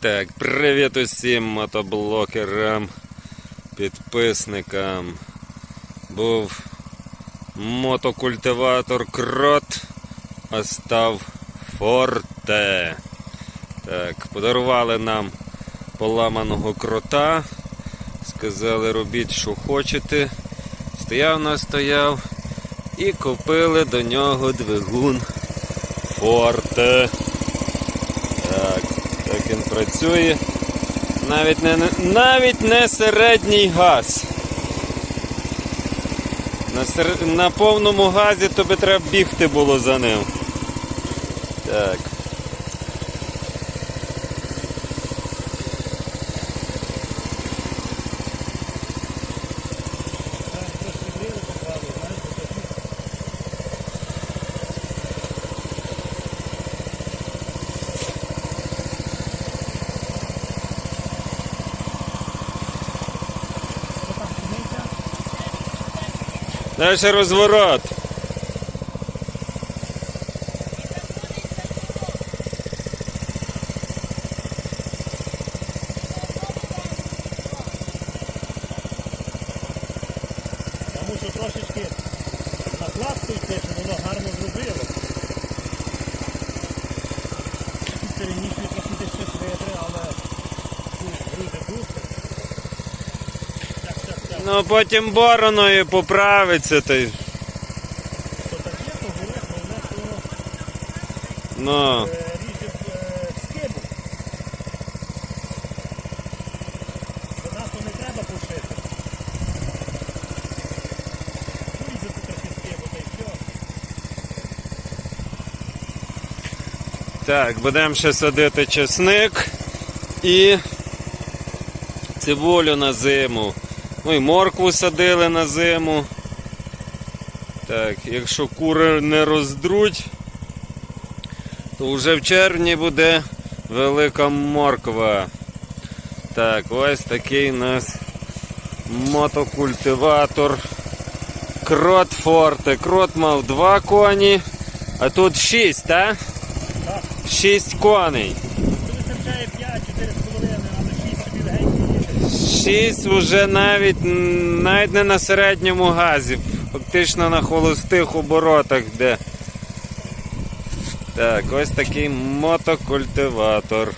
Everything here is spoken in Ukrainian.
Так, привіт усім мотоблокерам, підписникам. Був мотокультиватор крот, а став форте. Так, подарували нам поламаного крота. Сказали, робіть, що хочете. Стояв настояв і купили до нього двигун форте. Працює. Навіть не, навіть не середній газ. На, сер... на повному газі тобі треба бігти було за ним. Так. Дальше розворот. Тому що трошечки накладку йти, щоб воно гарно зробило. Переміщує трохи десь щось витри, але ну, груди пусти. Ну потім бороною поправиться. Та... й- Що то Ну. ріже е, скибу. Занадто не треба пушити. Все. Так, будемо ще садити чесник і цибулю на зиму. Ну і моркву садили на зиму. Так, якщо кури не роздруть, то вже в червні буде велика морква. Так, ось такий у нас мотокультиватор. Крот Форте. Крот мав два коні, а тут шість, так? Шість коней. 6 вже навіть навіть не на середньому газі, фактично на холостих оборотах де. Так, ось такий мотокультиватор.